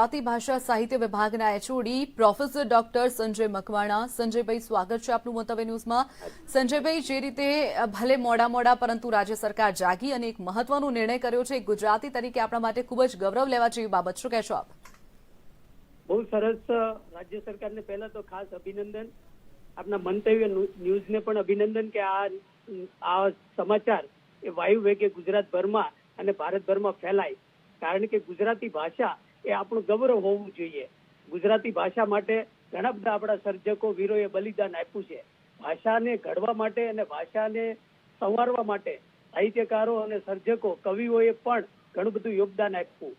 ગુજરાતી ભાષા સાહિત્ય વિભાગના HOD professor doctor Sanjay Makwana. સંજયભાઈ, સ્વાગત છે આપનું મંતવ્ય ન્યૂઝમાં. સંજયભાઈ, જે રીતે ભલે મોડા મોડા પરંતુ રાજ્ય સરકાર જાગી અને એક મહત્વનો નિર્ણય કર્યો છે, ગુજરાતી તરીકે આપણા માટે ખૂબ જ ગૌરવ લેવા જેવી બાબત. શું કહેશો આપ? બહુ સરસ રાજ્ય સરકારને પહેલા તો ખાસ અભિનંદન. આપના મંતવ્ય ન્યૂ- ન્યૂઝને પણ અભિનંદન કે આ આ સમાચાર એ વાયુ વેગે ગુજરાતભરમાં અને ભારતભરમાં ફેલાય. કારણ કે ગુજરાતી ભાષા એ આપણું ગૌરવ હોવું જોઈએ. ગુજરાતી ભાષા માટે ઘણા બધા આપણા સર્જકો, વીરોએ બલિદાન આપ્યું છે. ભાષાને ઘડવા માટે અને ભાષાને સંવારવા માટે સાહિત્યકારો અને સર્જકો, કવિઓએ પણ ઘણું બધું યોગદાન આપ્યું.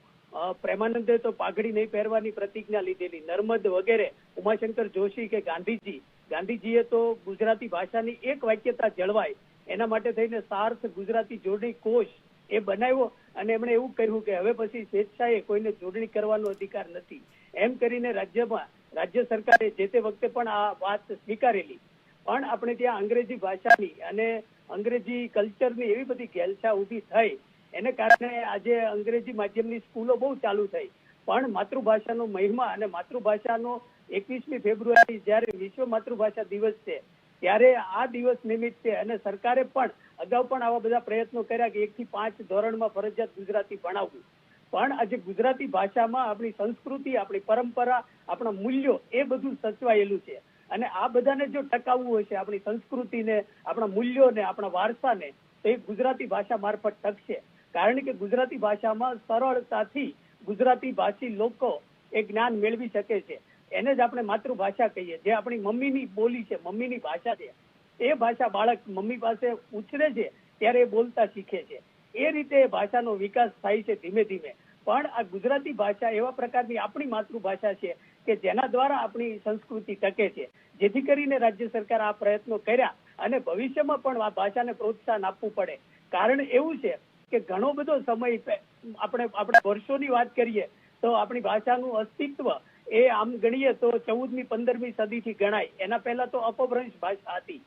પ્રેમાનંદે તો પાઘડી નહીં પહેરવાની પ્રતિજ્ઞા લીધેલી. નર્મદ વગેરે, ઉમાશંકર જોશી કે ગાંધીજી. ગાંધીજીએ તો ગુજરાતી ભાષાની એક વાક્યતા જળવાય. એના માટે થઈને સાર્થ ગુજરાતી જોડણી કોષ એ બનાવ્યો અને એમણે એવું કહ્યું કે હવે પછી સ્વેચ્છાએ કોઈને જોડણી કરવાનો અધિકાર નથી. એમ કરીને રાજ્યમાં, રાજ્ય સરકારે જે તે વખતે પણ આ વાત સ્વીકારેલી. પણ આપણે ત્યાં અંગ્રેજી ભાષાની અને અંગ્રેજી કલ્ચરની એવી બધી ઘેલછા ઊભી થઈ. એને કારણે આજે અંગ્રેજી માધ્યમની સ્કૂલો બહુ ચાલુ થઈ. પણ માતૃભાષાનો મહિમા અને માતૃભાષાનો એકવીસમી ફેબ્રુઆરી જ્યારે વિશ્વ માતૃભાષા દિવસ છે, ત્યારે આ દિવસ નિમિત્તે અને સરકારે પણ અગાઉ પણ આવા બધા પ્રયત્નો કર્યા કે એક થી પાંચ ધોરણમાં ફરજિયાત ગુજરાતી ભણાવવું. પણ આજે ગુજરાતી ભાષામાં આપણી સંસ્કૃતિ, આપણી પરંપરા, આપણા મૂલ્યો એ બધું સચવાયેલું છે. અને આ બધાને જો ટકાવવું હશે આપણી સંસ્કૃતિને, આપણા મૂલ્યોને, આપણા વારસાને, તો એ ગુજરાતી ભાષા મારફત ટકશે. કારણ કે ગુજરાતી ભાષામાં સરળતાથી ગુજરાતી ભાષી લોકો એ જ્ઞાન મેળવી શકે છે. એને જ આપણે માતૃભાષા કહીએ. જે આપણી મમ્મીની બોલી છે, મમ્મીની ભાષા છે. એ ભાષા બાળક મમ્મી પાસે ઉછરે છે ત્યારે બોલતા શીખે છે. એ રીતે ભાષાનો વિકાસ થાય છે ધીમે ધીમે. પણ આ ગુજરાતી ભાષા એવા પ્રકારની આપણી માતૃભાષા છે કે જેના દ્વારા આપણી સંસ્કૃતિ ટકે છે. જેથી કરીને રાજ્ય સરકાર આ પ્રયત્નો કર્યા અને ભવિષ્યમાં પણ આ ભાષાને પ્રોત્સાહન આપવું પડે. કારણ એવું છે કે ઘણો બધો સમય આપણે આપણે વર્ષોની વાત કરીએ તો આપણી ભાષાનું અસ્તિત્વ એ આમ ગણીએ તો ચૌદમી, પંદરમી સદીથી ગણાય. એના પહેલા તો અપભ્રંશ ભાષા હતી.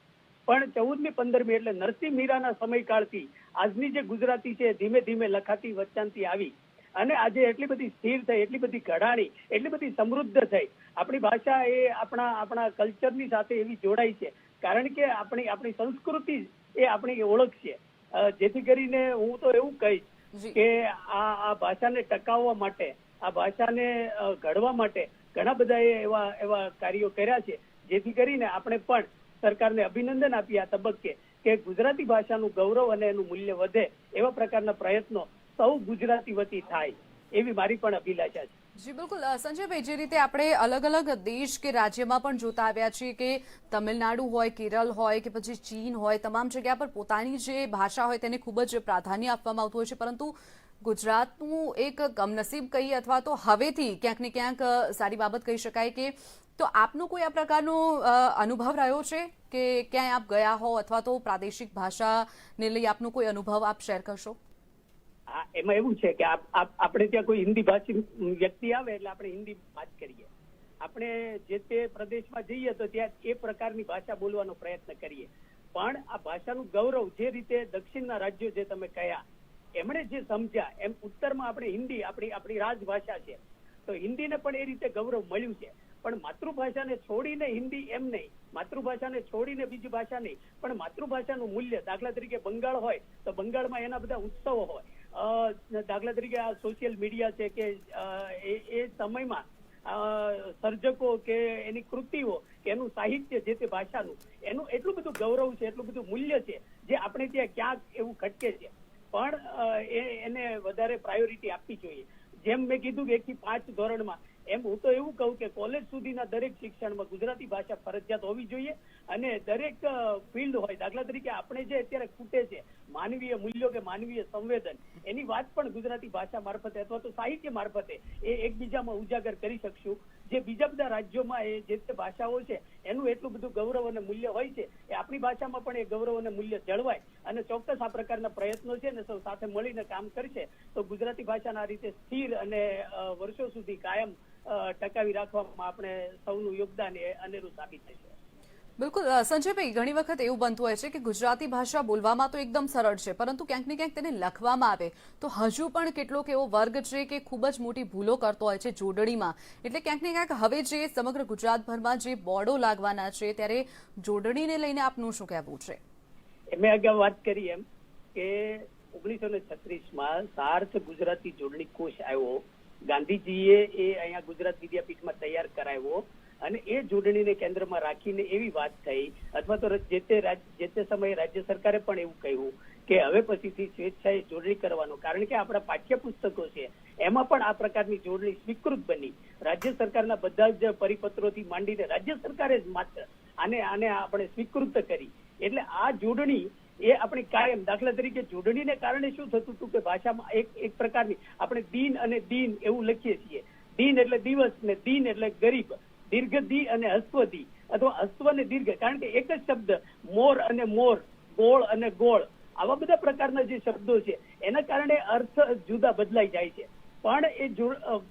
પણ ચૌદમી પંદરમી એટલે નરસિંહ મીરાના સમયકાળથી આજની જે ગુજરાતી છે ધીમે ધીમે લખાતી વચ્ચાંતી આવી. અને આજે એટલી બધી સ્થિર થઈ એટલી બધી ઘડાણી એટલી બધી સમૃદ્ધ થઈ. આપણી ભાષા એ આપણા આપણા કલ્ચરની સાથે એવી જોડાઈ છે. કારણ કે આપણી આપણી સંસ્કૃતિ એ આપણી ઓળખ છે. જેથી કરીને હું તો એવું કહીશ કે આ આ ભાષાને ટકાવવા માટે આ ભાષાને ઘડવા માટે ઘણા બધા એવા એવા કાર્યો કર્યા છે. જેથી કરીને આપણે પણ સરકારને અભિનંદન આપ્યા તબક્કે કે ગુજરાતી ભાષાનું ગૌરવ અને એનું મૂલ્ય વધે એવા પ્રકારના પ્રયત્નો સૌ ગુજરાતી વતી થાય એવી મારી પણ અભિલાષા છે. જી, બિલકુલ. સંજયભાઈ, જે રીતે આપણે અલગ અલગ દેશ કે રાજ્યમાં પણ જોતા આવ્યા છીએ કે તમિલનાડુ હોય, કેરળ હોય કે પછી ચીન હોય, તમામ જગ્યા પર પોતાની જે ભાષા હોય તેને ખૂબ જ પ્રાધાન્ય આપવામાં આવતું હોય છે. પરંતુ ગુજરાતનું એક કમનસીબ કહીએ અથવા તો હવેથી ક્યાંક ને ક્યાંક સારી બાબત કહી શકાય કે તો આપનો કોઈ આ પ્રકારનો અનુભવ રહ્યો છે? કે ક્યાંય આપ ગયા હો અથવા તો પ્રાદેશિક ભાષાને લઈ આપનો કોઈ અનુભવ આપ શેર કરશો? એમાં એવું છે કે આપ- આપ- આપણે ત્યાં કોઈ હિન્દી ભાષી વ્યક્તિ આવે એટલે આપણે હિન્દી વાત કરીએ. આપણે જે તે પ્રદેશમાં જઈએ તો ત્યાં એ પ્રકારની ભાષા બોલવાનો પ્રયત્ન કરીએ. પણ આ ભાષાનું ગૌરવ જે રીતે દક્ષિણના રાજ્યો જે તમે કહ્યા એમણે જે સમજ્યા, એમ ઉત્તરમાં આપણે હિન્દી, આપણી આપણી રાજભાષા છે. તો હિન્દીને પણ એ રીતે ગૌરવ મળ્યું છે. પણ માતૃભાષાને છોડીને હિન્દી એમ નહીં. માતૃભાષાને છોડીને બીજી ભાષા નહીં. પણ માતૃભાષાનું મૂલ્ય દાખલા તરીકે બંગાળ હોય, તો બંગાળમાં એના બધા ઉત્સવો હોય. દાખલા તરીકે આ સોશિયલ મીડિયા છે કે એ સમયમાં સર્જકો કે એની કૃતિઓ, કે એનું સાહિત્ય જે તે ભાષાનું, એનું એટલું બધું ગૌરવ છે, એટલું બધું મૂલ્ય છે, જે આપણે ત્યાં ક્યાંક એવું ખટકે છે. પણ એને વધારે પ્રાયોરિટી આપવી જોઈએ. જેમ મેં કીધું કે એક થી પાંચ ધોરણમાં એમ હું તો એવું કહું કે કોલેજ સુધીના દરેક શિક્ષણમાં ગુજરાતી ભાષા ફરજિયાત હોવી જોઈએ અને દરેક ફિલ્ડ હોય, દાખલા તરીકે આપણે જે અત્યારે ખૂટે છે, માનવીય મૂલ્યો કે માનવીય સંવેદન, એની વાત પણ ગુજરાતી ભાષા મારફતે અથવા તો સાહિત્ય મારફતે એ એકબીજામાં ઉજાગર કરી શકશું. જે બીજા બધા રાજ્યોમાં એ જે તે ભાષાઓ છે એનું એટલું બધું ગૌરવ અને મૂલ્ય હોય છે, એ આપણી ભાષામાં પણ એ ગૌરવ અને મૂલ્ય જળવાય. અને ચોક્કસ આ પ્રકારના પ્રયત્નો છે ને સૌ સાથે મળીને કામ કરશે, તો ગુજરાતી ભાષાના રીતે સ્થિર અને વર્ષો સુધી કાયમ ટકાવી રાખવામાં આપણે સૌનું યોગદાન એ અનેરું સાબિત થશે. બિલકુલ સંજયભાઈ ઘણી વખત એવું બનતું હોય છે કે ગુજરાતી ભાષા બોલવામાં તો એકદમ સરળ છે, પરંતુ ક્યાંક ને ક્યાંક તેને લખવામાં આવે. તો હજુ પણ કેટલોક એવો વર્ગ છે કે ખૂબ જ મોટી ભૂલો કરતો હોય છે જોડણીમાં. એટલે ક્યાંક ને ક્યાંક હવે જે સમગ્ર ગુજરાતભરમાં જે બોર્ડો લાગવાના છે, ત્યારે જોડણીને લઈને આપનું શું કહેવું છે? મેં અગાઉ વાત કરી એમ કે ઓગણીસો ને છત્રીસમાં સાર્થ ગુજરાતી જોડણી કોષ આવ્યો. ગાંધીજીએ એ અહીંયા ગુજરાત વિદ્યાપીઠમાં તૈયાર કરાવ્યો. અને એ જોડણીને કેન્દ્રમાં રાખીને એવી વાત થઈ. અથવા તો જે તે જે તે સમયે રાજ્ય સરકારે પણ એવું કહ્યું કે હવે પછીથી સ્વેચ્છાએ જોડણી કરવાનો. કારણ કે આપણા પાઠ્યપુસ્તકો છે, એમાં પણ આ પ્રકારની જોડણી સ્વીકૃત બની. રાજ્ય સરકારના બધા જ પરિપત્રોથી માંડીને રાજ્ય સરકારે જ માત્ર આને આને આપણે સ્વીકૃત કરી. એટલે આ જોડણી એ આપણી કાયમ, દાખલા તરીકે જોડણીને કારણે શું થતું હતું કે ભાષામાં એક એક પ્રકારની આપણે દિન અને દિન એવું લખીએ છીએ. દિન એટલે દિવસ ને દિન એટલે ગરીબ. દીર્ઘ અને હસ્વ અથવા હસ્વ અને દીર્ઘ, કારણ કે એક જ શબ્દ, મોર અને મોર, ગોળ અને ગોળ, આવા બધા પ્રકારના જે શબ્દો છે, એના કારણે અર્થ જુદા બદલાઈ જાય છે. પણ એ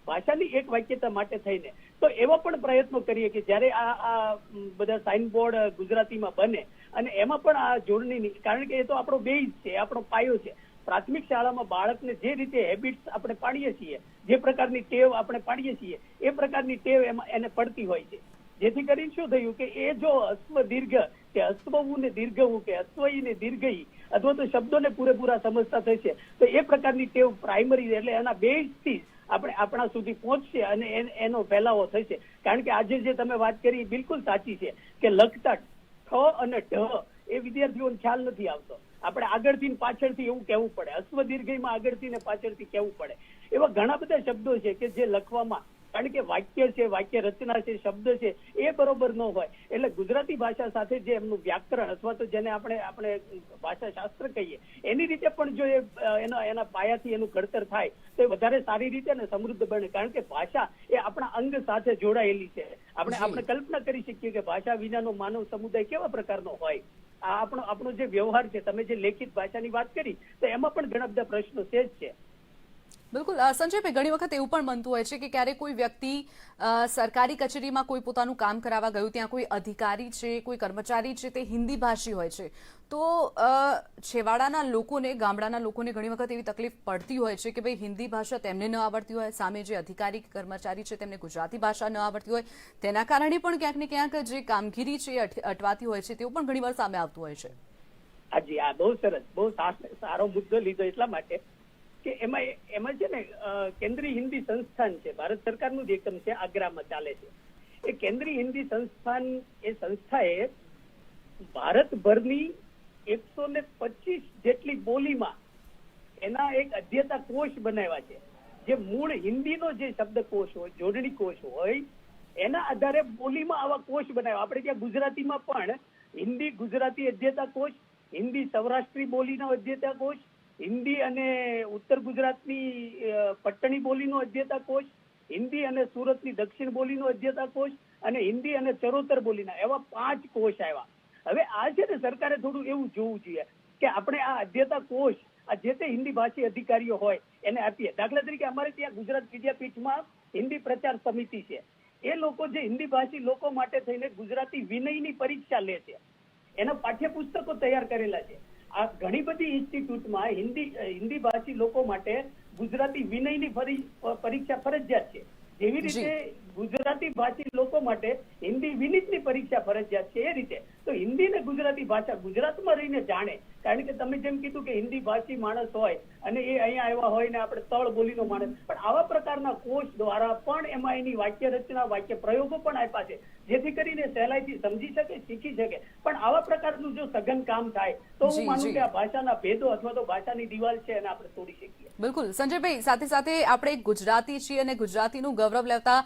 ભાષાની એક વાક્યતા માટે થઈને, તો એવા પણ પ્રયત્નો કરીએ કે જ્યારે આ આ બધા સાઇન બોર્ડ ગુજરાતીમાં બને, અને એમાં પણ આ જોડણીની કારણ કે એ તો આપણો બેઝ છે, આપણો પાયો છે. પ્રાથમિક શાળામાં બાળકને જે રીતે હેબિટ્સ આપણે પાડીએ છીએ, જે પ્રકારની ટેવ આપણે પાડીએ છીએ, એ પ્રકારની ટેવ એમાં એને પડતી હોય છે. જેથી કરીને શું થયું કે એ જો અશ્વ દીર્ઘ કે અશ્વવું ને દીર્ઘવું કે અશ્વઈ ને દીર્ઘઈ અથવા તો શબ્દોને પૂરેપૂરા સમજતા થશે, તો એ પ્રકારની ટેવ પ્રાઇમરી એટલે એના બેઝથી આપણે આપણા સુધી પહોંચશે અને એનો ફેલાવો થશે. કારણ કે આજે જે તમે વાત કરી બિલકુલ સાચી છે કે લખતા ઠ અને ઢ એ વિદ્યાર્થીઓને ખ્યાલ નથી આવતો. આપણે આગળથી પાછળથી એવું કહેવું પડે. અશ્વ દીર્ઘયમાં આગળથી ને પાછળથી કહેવું પડે. એવા ઘણા બધા શબ્દો છે કે જે લખવામાં કારણ કે વાક્ય છે વાક્ય રચના છે શબ્દ છે એ બરોબર ન હોય. એટલે ગુજરાતી ભાષા સાથે જે એમનું વ્યાકરણ અથવા તો જેને આપણે આપણે ભાષા શાસ્ત્ર કહીએ એની રીતે પણ જો એ એના એના પાયાથી એનું ઘડતર થાય તો એ વધારે સારી રીતે અને સમૃદ્ધ બને. કારણ કે ભાષા એ આપણા અંગ સાથે જોડાયેલી છે. આપણે આપણે કલ્પના કરી શકીએ કે ભાષા વિનાનો માનવ સમુદાય કેવા પ્રકારનો હોય? આપણો આપણો જે વ્યવહાર છે, તમે જે લેખિત ભાષાની વાત કરી, તો એમાં પણ ઘણા બધા પ્રશ્નો છે જ છે. બિલકુલ અ, સંજયભાઈ ઘણી વખત એવું પણ બનતું હોય છે કે ક્યારેક કોઈ વ્યક્તિ સરકારી કચેરીમાં કોઈ પોતાનું કામ કરાવવા ગયું ત્યાં કોઈ અધિકારી છે કોઈ કર્મચારી છે તે હિન્દી ભાષી હોય છે. તો છેવાડાના લોકોને ગામડાના લોકોને ઘણી વખત એવી તકલીફ પડતી હોય છે કે ભાઈ હિન્દી ભાષા તેમને ન આવડતી હોય સામે જે અધિકારી કર્મચારી છે તેમને ગુજરાતી ભાષા ન આવડતી હોય તેના કારણે પણ ક્યાંક ને ક્યાંક જે કામગીરી છે એ અટવાતી હોય છે તેવું પણ ઘણીવાર સામે આવતું હોય છે. હાજી આ બહુ સરસ બહુ સારો મુદ્દો લીધો એટલા માટે કે એમાં એમાં છે ને કેન્દ્રીય હિન્દી સંસ્થાન છે, ભારત સરકારનું જ એકમ છે, આગ્રામાં ચાલે છે. એ કેન્દ્રીય હિન્દી સંસ્થાન, એ સંસ્થાએ ભારતભરની એકસો ને પચીસ જેટલી બોલીમાં એના એક અધ્યતા કોષ બનાવ્યા છે. જે મૂળ હિન્દીનો જે શબ્દકોષ હોય જોડણી કોષ હોય, એના આધારે બોલીમાં આવા કોષ બનાવ્યા. આપણે ત્યાં ગુજરાતીમાં પણ હિન્દી ગુજરાતી અધ્યતા કોષ હિન્દી સૌરાષ્ટ્રી બોલીનો અધ્યતા કોષ હિન્દી અને ઉત્તર ગુજરાતની પટ્ટણી બોલીનો અધ્યતા કોષ હિન્દી અને સુરતની દક્ષિણ બોલીનો અધ્યતા કોષ અને હિન્દી અને ચરોતર બોલીના એવા પાંચ કોષ આવ્યા. હવે આ છે ને સરકારે થોડું એવું જોવું જોઈએ કે આપણે આ અધ્યતા કોષ આ જે તે હિન્દી ભાષી અધિકારીઓ હોય એને આપીએ. દાખલા તરીકે અમારે ત્યાં ગુજરાત વિદ્યાપીઠમાં હિન્દી પ્રચાર સમિતિ છે. એ લોકો જે હિન્દી ભાષી લોકો માટે થઈને ગુજરાતી વિનયની પરીક્ષા લે છે. એના પાઠ્યપુસ્તકો તૈયાર કરેલા છે. આ ઘણી બધી ઇન્સ્ટિટ્યૂટમાં હિન્દી હિન્દી ભાષી લોકો માટે ગુજરાતી વિનયની પરીક્ષા ફરજિયાત છે. જેવી રીતે ગુજરાતી ભાષી લોકો માટે હિન્દી વિનિતની પરીક્ષા ફરજિયાત છે એ રીતે. તો હિન્દી ને ગુજરાતી ભાષા ગુજરાતમાં રહીને જાણે કારણ કે તમે જેમ કીધું કે હિન્દી ભાષી માણસ હોય અને એ અહીંયા આવ્યા હોય ને આપણે તળ બોલીનો માણસ. પણ આવા પ્રકારના કોર્સ દ્વારા પણ એમાં એની વાક્ય રચના વાક્ય પ્રયોગો પણ આપ્યા છે. જેથી કરીને સહેલાઈથી સમજી શકે શીખી શકે. પણ આવા પ્રકારનું જો સઘન કામ થાય તો હું માનું કે આ ભાષાના ભેદો અથવા તો ભાષાની દિવાલ છે એને આપણે તોડી શકીએ. બિલકુલ. સંજયભાઈ સાથે સાથે આપણે ગુજરાતી છીએ અને ગુજરાતીનું ગૌરવ લેતા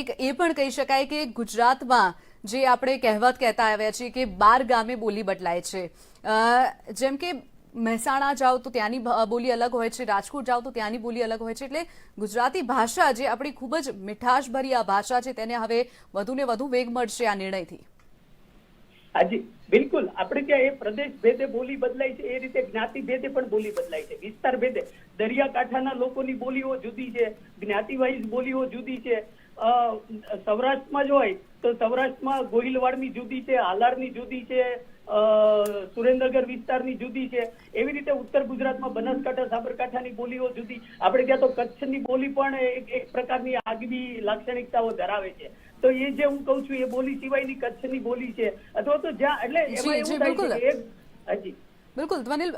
એક એ પણ કહી શકાય કે ગુજરાતમાં જે આપણે કહેવત કહેતા આવ્યા છીએ કે બાર ગામે બોલી બદલાય છે. જેમ કે મહેસાણા જાઓ તો ત્યાંની બોલી અલગ હોય છે, રાજકોટ જાઓ તો ત્યાંની બોલી અલગ હોય છે, એટલે ગુજરાતી ભાષા જે આપણી ખૂબ જ મીઠાશભરી આ ભાષા છે તેને હવે વધુને વધુ વેગ મળશે આ નિર્ણયથી. હાજી, બિલકુલ. આપણે ત્યાં એ પ્રદેશ ભેદે બોલી બદલાય છે, એ રીતે જ્ઞાતિ ભેદે પણ બોલી બદલાય છે, વિસ્તાર ભેદે. દરિયાકાંઠાના લોકોની બોલીઓ જુદી છે જ્ઞાતિ વાઇઝ બોલીઓ જુદી છે સૌરાષ્ટ્રમાં જ હોય તો સૌરાષ્ટ્રમાં ગોહિલવાડની જુદી છે હાલારની જુદી છે સુરેન્દ્રનગર વિસ્તારની જુદી છે. એવી રીતે ઉત્તર ગુજરાતમાં બનાસકાંઠા સાબરકાંઠાની બોલીઓ જુદી. આપણે ત્યાં તો કચ્છની બોલી પણ એક એક પ્રકારની આગવી લાક્ષણિકતાઓ ધરાવે છે. તો એ જે હું કહું છું એ બોલી સિવાયની કચ્છની બોલી છે. અથવા તો જ્યાં એટલે એમાં એવું થાય છે એક હાજી. બિલકુલ. ધ્વનિલ